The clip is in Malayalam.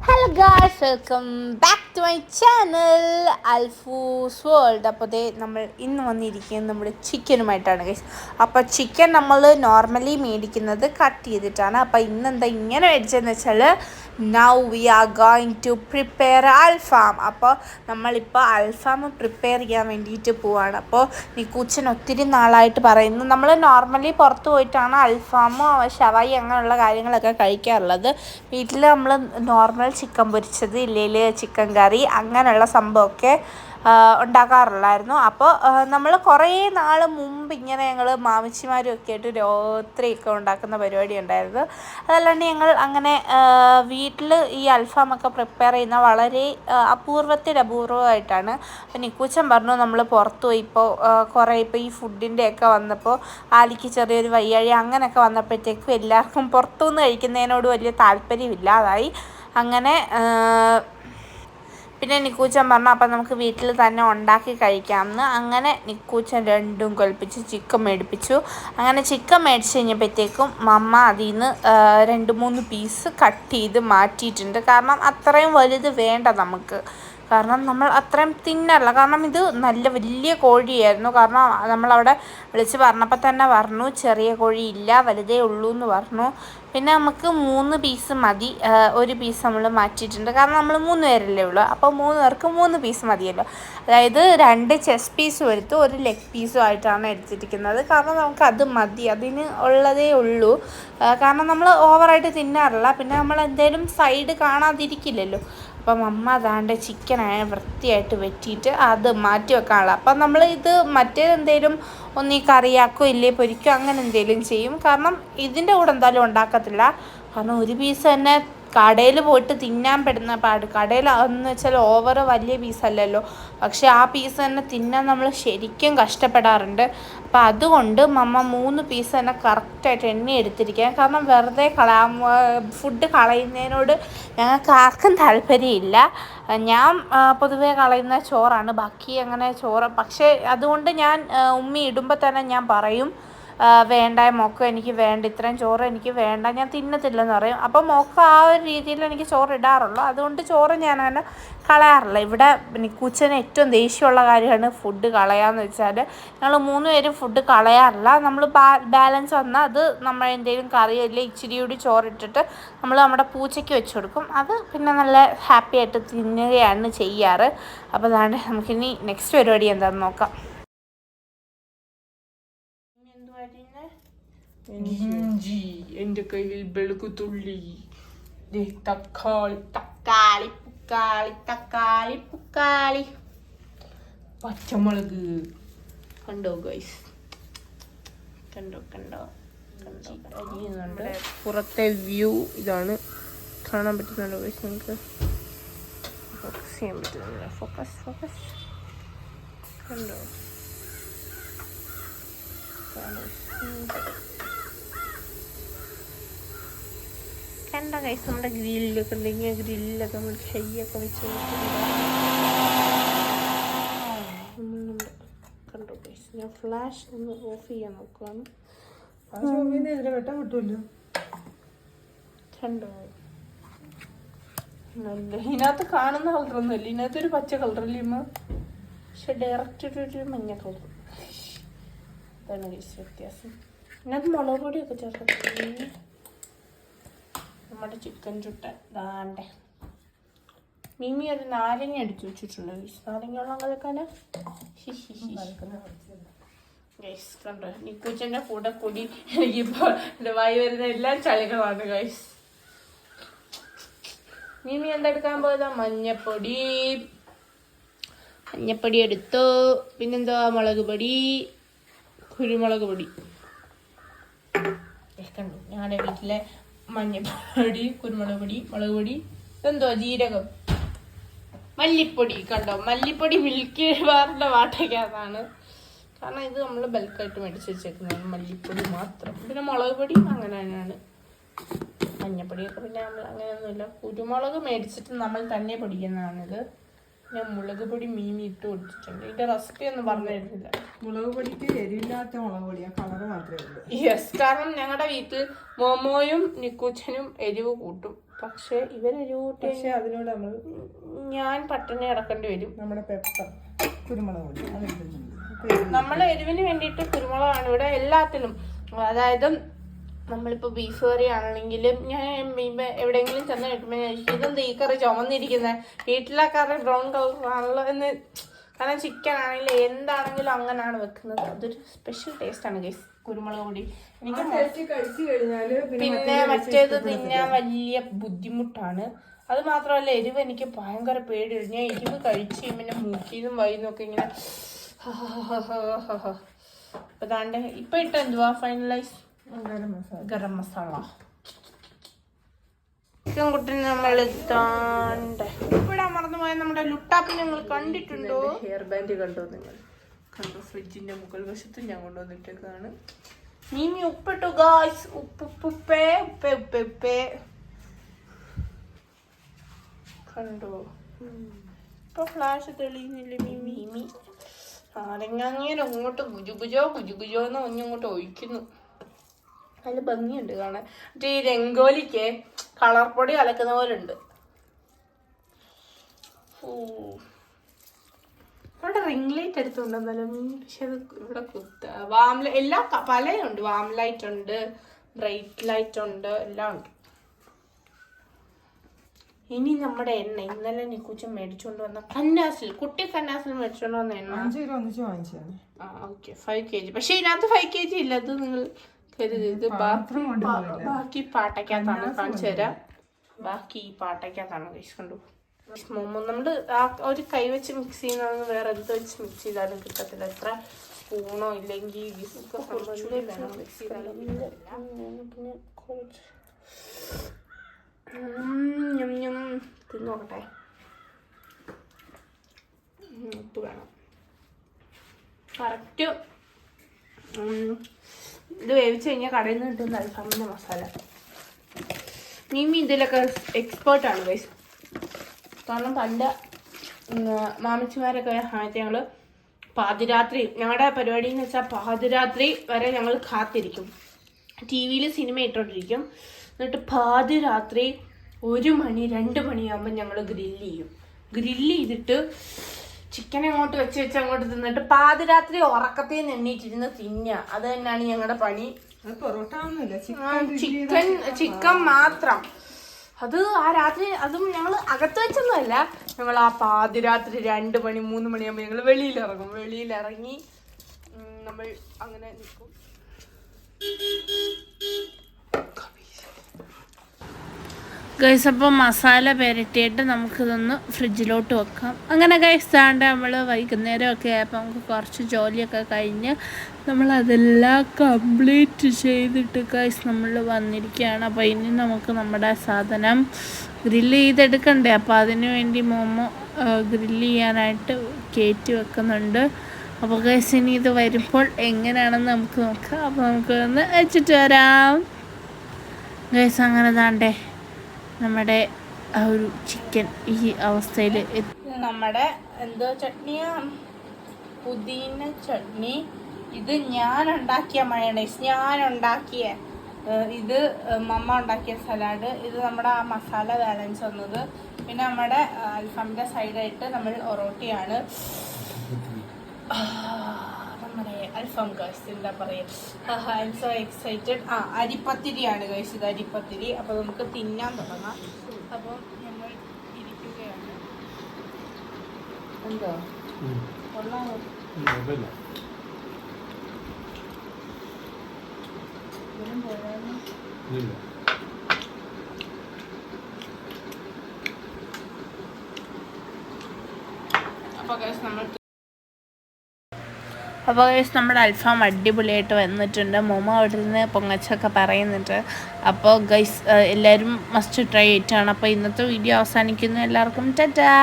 Hello guys welcome back to my channel Alfoos world അപ്പോൾ ദേ നമ്മൾ ഇന്ന് വന്നിരിക്കുന്നത് നമ്മുടെ ചിക്കനുമായിട്ടാണ് ഗൈസ് അപ്പോൾ ചിക്കൻ നമ്മൾ നോർമലി മേടിക്കുന്നത് കട്ട് ചെയ്തിട്ടാണ്. അപ്പോൾ ഇന്നെന്താ ഇങ്ങനെ മേടിച്ചതെന്ന് വെച്ചാൽ now we are going to prepare alfaham അപ്പോൾ നമ്മളിപ്പോൾ അൽഫാം പ്രിപ്പയർ ചെയ്യാൻ വേണ്ടിയിട്ട് പോവാണ്. അപ്പോൾ നിക്കൂച്ചൻ ഒത്തിരി നാളായിട്ട് പറയുന്നു നമ്മൾ നോർമലി പുറത്ത് പോയിട്ടാണ് അൽഫാമോ ഷവായി അങ്ങനെയുള്ള കാര്യങ്ങളൊക്കെ കഴിക്കാറുള്ളത്. വീട്ടിൽ നമ്മൾ നോർമൽ ചിക്കൻ പൊരിച്ചത് ഇല്ലെങ്കിൽ ചിക്കൻ കറി അങ്ങനെയുള്ള സംഭവമൊക്കെ ഉണ്ടാക്കാറുള്ളായിരുന്നു. അപ്പോൾ നമ്മൾ കുറേ നാൾ മുമ്പ് ഇങ്ങനെ ഞങ്ങൾ മാമിച്ചിമാരും ഒക്കെ ആയിട്ട് രാത്രിയൊക്കെ ഉണ്ടാക്കുന്ന പരിപാടി ഉണ്ടായിരുന്നു. അതല്ലാണ്ട് ഞങ്ങൾ അങ്ങനെ വീട്ടിൽ ഈ അൽഫാമൊക്കെ പ്രിപ്പയർ ചെയ്യുന്ന വളരെ അപൂർവത്തിൽ അപൂർവമായിട്ടാണ് അപ്പം നിക്കൂച്ചൻ പറഞ്ഞു നമ്മൾ പുറത്തു പോയി ഇപ്പോൾ കുറേ ഇപ്പോൾ ഈ ഫുഡിന്റെ ഒക്കെ വന്നപ്പോൾ ആലിക്ക് ചെറിയൊരു വയ്യാഴി അങ്ങനെയൊക്കെ വന്നപ്പോഴത്തേക്കും എല്ലാവർക്കും പുറത്തുനിന്ന് കഴിക്കുന്നതിനോട് വലിയ താല്പര്യമില്ലാതായി. അങ്ങനെ പിന്നെ നിക്കൂച്ചൻ പറഞ്ഞു അപ്പം നമുക്ക് വീട്ടിൽ തന്നെ ഉണ്ടാക്കി കഴിക്കാമെന്ന്. അങ്ങനെ നിക്കൂച്ചൻ രണ്ടും കൊൽപ്പിച്ച് ചിക്കൻ മേടിപ്പിച്ചു. അങ്ങനെ ചിക്കൻ മേടിച്ച് കഴിഞ്ഞപ്പോഴത്തേക്കും മമ്മ അതിൽ നിന്ന് രണ്ട് മൂന്ന് പീസ് കട്ട് ചെയ്ത് മാറ്റിയിട്ടുണ്ട്. കാരണം അത്രയും വലുത് വേണ്ട നമുക്ക്. കാരണം നമ്മൾ അത്രയും തിന്നല്ല. കാരണം ഇത് നല്ല വലിയ കോഴിയായിരുന്നു. കാരണം നമ്മളവിടെ വിളിച്ച് പറഞ്ഞപ്പോൾ തന്നെ പറഞ്ഞു ചെറിയ കോഴി ഇല്ല വലുതേ ഉള്ളൂ എന്ന് പറഞ്ഞു. പിന്നെ നമുക്ക് മൂന്ന് പീസ് മതി. ഒരു പീസ് നമ്മൾ മാറ്റിയിട്ടുണ്ട്. കാരണം നമ്മൾ മൂന്ന് പേരല്ലേ ഉള്ളൂ. അപ്പോൾ മൂന്ന് പേർക്ക് മൂന്ന് പീസ് മതിയല്ലോ. അതായത് രണ്ട് ചെസ് പീസും എടുത്ത് ഒരു ലെഗ് പീസും ആയിട്ടാണ് എടുത്തിരിക്കുന്നത്. കാരണം നമുക്ക് അത് മതി. അതിന് ഉള്ളതേ ഉള്ളൂ. കാരണം നമ്മൾ ഓവറായിട്ട് തിന്നാറില്ല. പിന്നെ നമ്മൾ എന്തേലും സൈഡ് കാണാതിരിക്കില്ലല്ലോ. അപ്പം അമ്മ അതാണ്ട് ചിക്കനായ വൃത്തിയായിട്ട് വെട്ടിയിട്ട് അത് മാറ്റി വെക്കാനുള്ള. അപ്പം നമ്മൾ ഇത് മറ്റേതെന്തേലും ഒന്ന് ഈ കറിയാക്കോ ഇല്ലേ പൊരിക്കോ അങ്ങനെ എന്തെങ്കിലും ചെയ്യും. കാരണം ഇതിന്റെ കൂടെ എന്തായാലും ഉണ്ടാക്കത്തില്ല. കാരണം ഒരു പീസ് തന്നെ കടയിൽ പോയിട്ട് തിന്നാൻ പെടുന്ന പാട്. കടയിൽ എന്ന് വെച്ചാൽ ഓവർ വലിയ പീസല്ലല്ലോ പക്ഷെ ആ പീസ് തന്നെ തിന്നാൻ നമ്മൾ ശരിക്കും കഷ്ടപ്പെടാറുണ്ട്. അപ്പം അതുകൊണ്ട് മമ്മ മൂന്ന് പീസ് തന്നെ കറക്റ്റായിട്ട് എണ്ണി എടുത്തിരിക്കുക കാരണം വെറുതെ കളാ ഫുഡ് കളയുന്നതിനോട് ഞങ്ങൾക്ക് ആർക്കും താല്പര്യമില്ല. ഞാൻ പൊതുവേ കളയുന്ന ചോറാണ്. ബാക്കി അങ്ങനെ ചോറ് പക്ഷേ അതുകൊണ്ട് ഞാൻ ഉമ്മി ഇടുമ്പോൾ തന്നെ ഞാൻ പറയും. വേണ്ട മോക്ക് എനിക്ക് വേണ്ട ഇത്രയും ചോറ് എനിക്ക് വേണ്ട ഞാൻ തിന്നത്തില്ലെന്ന് പറയും. അപ്പോൾ മോക്ക് ആ ഒരു രീതിയിൽ എനിക്ക് ചോറ് ഇടാറുള്ളൂ. അതുകൊണ്ട് ചോറ് ഞാൻ അങ്ങനെ കളയാറില്ല. ഇവിടെ കുച്ചന് ഏറ്റവും ദേഷ്യമുള്ള കാര്യമാണ് ഫുഡ് കളയാന്ന് വെച്ചാൽ ഞങ്ങൾ മൂന്ന് പേരും ഫുഡ് കളയാറില്ല. നമ്മൾ ബാലൻസ് വന്നാൽ അത് നമ്മൾ എന്തെങ്കിലും കറിയോ ഇല്ല ഇച്ചിരി കൂടി ചോറിട്ടിട്ട് നമ്മൾ നമ്മുടെ പൂച്ചയ്ക്ക് വെച്ച് കൊടുക്കും. അത് പിന്നെ നല്ല ഹാപ്പി ആയിട്ട് തിന്നുകയാണ് ചെയ്യാറ്. അപ്പോൾ അതാണ് നമുക്കിനി നെക്സ്റ്റ് പരിപാടി എന്താണെന്ന് നോക്കാം. ഇഞ്ചി എന്റെ കയ്യിൽ വെളുക്കുത്തുള്ളി ദേ തക്കാളി. തക്കാളി പുക്കാളി തക്കാളി പുക്കാളി. പച്ചമുളക്. കണ്ടോ ഗൈസ് കണ്ടോ കണ്ടോ കണ്ടോ അരിയുന്നുണ്ട്. പുറത്തെ വ്യൂ ഇതാണ്. കാണാൻ പറ്റുന്നുണ്ടോ ഗൈസ് നിങ്ങൾക്ക്? ഫോക്കസ് ചെയ്യാൻ പറ്റുന്നില്ല ഫോക്കസ് ഫോക്കസ് കണ്ടോ? കണ്ടോ കൈസ് നമ്മുടെ ഗ്രില്ലൊക്കെ ഉണ്ടെങ്കിൽ ഗ്രില്ലൊക്കെ നമ്മൾ ഷെയ്യൊക്കെ വെച്ച് നമ്മളുണ്ട്. കണ്ടോ കൈസ് ഞാൻ ഫ്ലാഷ് ഒന്ന് ഓഫ് ചെയ്യാൻ നോക്കുവാണ്. വെട്ടം കിട്ടുമല്ലോ കണ്ടോ? നല്ല ഇതിനകത്ത് കാണുന്ന കളറൊന്നുമില്ല ഇതിനകത്ത് ഒരു പച്ച കളറല്ലേ ഇമ്മ പക്ഷെ ഡയറക്റ്റ് ഒരു മഞ്ഞ കളർ അതാണ് കൈസ് വ്യത്യാസം. ഇതിനകത്ത് മുളക് പൊടിയൊക്കെ ചേർത്തിട്ടുണ്ട്. നമ്മുടെ ചിക്കൻ ചുട്ട. ദാണ്ടെ മിമി ഒരു നാരങ്ങ അടിച്ചു വെച്ചിട്ടുണ്ട്. നാരങ്ങ വെള്ളം കലക്കാന്? കണ്ടോ? നിക്കൂച്ചന്റെ കൂടെ കൂടി എനിക്കിപ്പോൾ എന്റെ വായി വരുന്ന എല്ലാ ചളികളാണ് ഗൈസ് മിമി എന്തെടുക്കാൻ പോയതാ? മഞ്ഞപ്പൊടി. മഞ്ഞപ്പൊടി എടുത്തു. പിന്നെന്തോ മുളക് പൊടി. കുരുമുളക് പൊടി. കണ്ടു? ഞങ്ങളുടെ വീട്ടിലെ മഞ്ഞപ്പൊടി കുരുമുളക് പൊടി മുളക് പൊടി എന്തോ ജീരകം. മല്ലിപ്പൊടി കണ്ടോ? മല്ലിപ്പൊടി മിൽക്കി ബാറിന്റെ വാട്ടയ്ക്കകത്താണ് കാരണം ഇത് നമ്മൾ ബൾക്കായിട്ട് മേടിച്ച് വെച്ചേക്കുന്നതാണ് മല്ലിപ്പൊടി മാത്രം. പിന്നെ മുളക് പൊടി അങ്ങനെ തന്നെയാണ്. മഞ്ഞപ്പൊടിയൊക്കെ പിന്നെ നമ്മൾ അങ്ങനെയൊന്നുമില്ല. കുരുമുളക് മേടിച്ചിട്ട് നമ്മൾ തന്നെ പൊടിക്കുന്നതാണിത്. ഞാൻ മുളക് പൊടി മീൻ ഇട്ട് കൊടുത്തിട്ടുണ്ട് ഇതിന്റെ റെസിപ്പി ഒന്നും പറഞ്ഞു തരുന്നില്ല മുളക് പൊടിക്ക് എരിവില്ലാത്ത മുളക് പൊടി. ആ കളറ് മാത്രമേ ഉള്ളൂ. യെസ് കാരണം ഞങ്ങളുടെ വീട്ടിൽ മോമോയും നിക്കൂച്ചനും എരിവ് കൂട്ടും. പക്ഷെ ഇവരൊരു പക്ഷേ അതിനോട് നമ്മൾ ഞാൻ പട്ടിണി കിടക്കേണ്ടി വരും. നമ്മുടെ പെപ്പർ കുരുമുളക് പൊടി. അത് നമ്മൾ എരിവിന് വേണ്ടിയിട്ട് കുരുമുളകാണ് ഇവിടെ എല്ലാത്തിലും. അതായത് നമ്മളിപ്പോൾ ബീഫ് കറി ആണെങ്കിലും ഞാൻ ഇപ്പൊ എവിടെയെങ്കിലും ചെന്ന് കിട്ടുമ്പോൾ ഞാൻ ഇതെന്താ ഈ കറി ചുമന്നിരിക്കുന്നത് വീട്ടിലെ കറി ബ്രൗൺ കളർ ആണല്ലോ എന്ന് കാരണം ചിക്കൻ ആണെങ്കിലും എന്താണെങ്കിലും അങ്ങനെയാണ് വെക്കുന്നത്. അതൊരു സ്പെഷ്യൽ ടേസ്റ്റ് ആണ് ഗൈസ് കുരുമുളക് പൊടി. എനിക്ക് പിന്നെ മറ്റേത് തിന്നാൻ വലിയ ബുദ്ധിമുട്ടാണ്. അത് മാത്രമല്ല എരിവ് എനിക്ക് ഭയങ്കര പേടിയാണ്. ഞാൻ എരിവ് കഴിച്ച് പിന്നെ മൂക്കിന്നും വൈന്നും ഒക്കെ ഇങ്ങനെ അപ്പൊ ദാണ്ട് ഇപ്പൊ ഇട്ട എന്തുവാ? ഫൈനലൈസ് ഗരം മസാല. ചിക്കൻ കുട്ടി നമ്മൾ താണ്ട് ഇവിടെ മറന്നുപോയ നമ്മുടെ ലുട്ടാപ്പി ഞങ്ങൾ കണ്ടിട്ടുണ്ടോ? ഹെയർ ബാൻഡ് കണ്ടോ നിങ്ങൾ കണ്ടു ഫ്രിഡ്ജിന്റെ മുകൾ വശത്ത് ഞാൻ കൊണ്ടുവന്നിട്ടേക്കാണ്. മീമി ഉപ്പിട്ടു ഗായ്സ് ഉപ്പ് ഉപ്പേ ഉപ്പേ ഉപ്പേ ഉപ്പേ കണ്ടോ? ഇപ്പൊ ഫ്ലാഷ് തെളിയുന്നില്ല മീമി നാരങ്ങാങ്ങനെ അങ്ങോട്ട് ഗുജുഗുജോ ഗുജുഗുജോ എന്ന് ഒന്നിങ്ങോട്ട് ഒഴിക്കുന്നു. നല്ല ഭംഗിയുണ്ട് കാണാൻ. മറ്റേ ഈ രംഗോലിക്ക് കളർ പൊടി കലക്കുന്ന പോലെ ഉണ്ട് ഇവിടെ റിംഗ് ലൈറ്റ് എടുത്തുണ്ടെന്നല്ലോ. പക്ഷെ അത് ഇവിടെ കുത്ത വാം എല്ലാ പലയുണ്ട്. വാം ലൈറ്റ് ഉണ്ട് ബ്രൈറ്റ് ലൈറ്റ് ഉണ്ട് എല്ലാം ഉണ്ട്. ഇനി നമ്മുടെ എണ്ണ. ഇന്നലെ നിക്കുച്ച മേടിച്ചുകൊണ്ട് വന്ന കന്നാസിൽ കുട്ടി കന്നാസിൽ മേടിച്ചുകൊണ്ട് വന്ന എണ്ണ. ആ ഓക്കെ. Five K G. പക്ഷെ ഇതിനകത്ത് ഫൈവ് കെ ജി ഇല്ല. അത് നിങ്ങൾ ഇത് ബാക്കി പാട്ടയ്ക്കകത്താണ് കാണിച്ചു തരാം. ബാക്കി ഈ പാട്ടയ്ക്കകത്താണ് കഴിച്ച് കണ്ടു. നമ്മൾ ആ ഒരു കൈ വെച്ച് മിക്സ് ചെയ്യുന്നതൊന്നും വേറെ എന്ത് വെച്ച് മിക്സ് ചെയ്താലും കിട്ടത്തില്ല. എത്ര സ്പൂണോ ഇല്ലെങ്കിൽ വിസ്കോ കുറച്ചുകൂടി വേണം മിക്സ് ചെയ്താലും പിന്നെ കുറച്ച് ഞം, ഞം. തിന്നോട്ടെ ഉം, ഉപ്പ് വേണം. കറക്റ്റ് ഇത് വേവിച്ച് കഴിഞ്ഞാൽ കടയിൽ നിന്ന് കിട്ടുന്ന അൽഫാമിന്റെ മസാല. മീമി ഇതിലൊക്കെ എക്സ്പേർട്ടാണ് ഗൈസ് കാരണം പണ്ട് മാമിച്ചിമാരൊക്കെ ആയിട്ട് ഞങ്ങൾ പാതിരാത്രി ഞങ്ങളുടെ പരിപാടി എന്ന് വെച്ചാൽ പാതിരാത്രി വരെ ഞങ്ങൾ കാത്തിരിക്കും. ടി വിയിൽ സിനിമ ഇട്ടുകൊണ്ടിരിക്കും എന്നിട്ട് പാതിരാത്രി ഒരു മണി രണ്ട് മണിയാകുമ്പോൾ ഞങ്ങൾ ഗ്രില്ല് ചെയ്യും. ഗ്രില്ല് ചെയ്തിട്ട് ചിക്കൻ അങ്ങോട്ട് വെച്ച് വെച്ച് അങ്ങോട്ട് തിന്നിട്ട് പാതിരാത്രി ഉറക്കത്തിൽ നിന്ന് എണ്ണീറ്റിരുന്ന് തിന്നുക അത് തന്നെയാണ് ഞങ്ങളുടെ പണി. പൊറോട്ട ഒന്നുമില്ല. ചിക്കൻ ചിക്കൻ മാത്രം. അത് ആ രാത്രി അതും ഞങ്ങൾ അകത്ത് വെച്ചൊന്നുമല്ല. ഞങ്ങൾ ആ പാതിരാത്രി രണ്ട് മണി മൂന്ന് മണിയാകുമ്പോൾ ഞങ്ങൾ വെളിയിലിറങ്ങും. വെളിയിൽ ഇറങ്ങി നമ്മൾ അങ്ങനെ നിൽക്കും. ഗൈസ് അപ്പോൾ മസാല പെരട്ടിയിട്ട് നമുക്കിതൊന്ന് ഫ്രിഡ്ജിലോട്ട് വെക്കാം. അങ്ങനെ ഗൈസ് താണ്ട് നമ്മൾ വൈകുന്നേരമൊക്കെ ആയപ്പോൾ നമുക്ക് കുറച്ച് ജോലിയൊക്കെ കഴിഞ്ഞ് നമ്മളതെല്ലാം കംപ്ലീറ്റ് ചെയ്തിട്ട് ഗൈസ് നമ്മൾ വന്നിരിക്കുകയാണ്. അപ്പോൾ ഇനി നമുക്ക് നമ്മുടെ സാധനം ഗ്രില്ല് ചെയ്തെടുക്കണ്ടേ? അപ്പോൾ അതിന് വേണ്ടി മോമോ ഗ്രില്ല് ചെയ്യാനായിട്ട് കയറ്റി വെക്കുന്നുണ്ട്. അപ്പോൾ ഗൈസ് ഇനി ഇത് വരുമ്പോൾ എങ്ങനെയാണെന്ന് നമുക്ക് നോക്കാം. അപ്പോൾ നമുക്ക് ഒന്ന് വെച്ചിട്ട് വരാം. ഗൈസ് അങ്ങനെ താണ്ടേ നമ്മുടെ ആ ഒരു ചിക്കൻ ഈ അവസ്ഥയിൽ നമ്മുടെ എന്തോ ചട്നിയാ? പുതിന ചട്നി. ഇത് ഞാൻ ഉണ്ടാക്കിയ മയണൈസ് ഞാൻ ഉണ്ടാക്കിയ ഇത് മമ്മ ഉണ്ടാക്കിയ സലാഡ് ഇത് നമ്മുടെ ആ മസാല ബാലൻസ് വന്നത്. പിന്നെ നമ്മുടെ അൽഫാമിന്റെ സൈഡായിട്ട് നമ്മൾ ഒറോട്ടിയാണ് അൽഫാം ഗൈസ് എന്താ പറയുക ഐ എം സോ എക്സൈറ്റഡ് ആ അരിപ്പത്തിരിയാണ് ഗൈസ് ഇത് അരിപ്പത്തിരി. അപ്പോൾ നമുക്ക് തിന്നാൻ തുടങ്ങാം. അപ്പോൾ നമ്മൾ ഇരിക്കുകയാണ്. എന്തോ? കൊള്ളാമോ പോരായിരുന്നു. അപ്പോൾ നമ്മൾ അപ്പോൾ ഗൈസ് നമ്മുടെ അൽഫാം അടിപൊളിയായിട്ട് വന്നിട്ടുണ്ട്. മോമ അവിടെ നിന്ന് പൊങ്ങച്ചൊക്കെ പറയുന്നുണ്ട്. അപ്പോൾ ഗൈസ് എല്ലാവരും മസ്റ്റ് ട്രൈ ആയിട്ടാണ് അപ്പോൾ ഇന്നത്തെ വീഡിയോ അവസാനിക്കുന്നു. എല്ലാവർക്കും ടാറ്റാ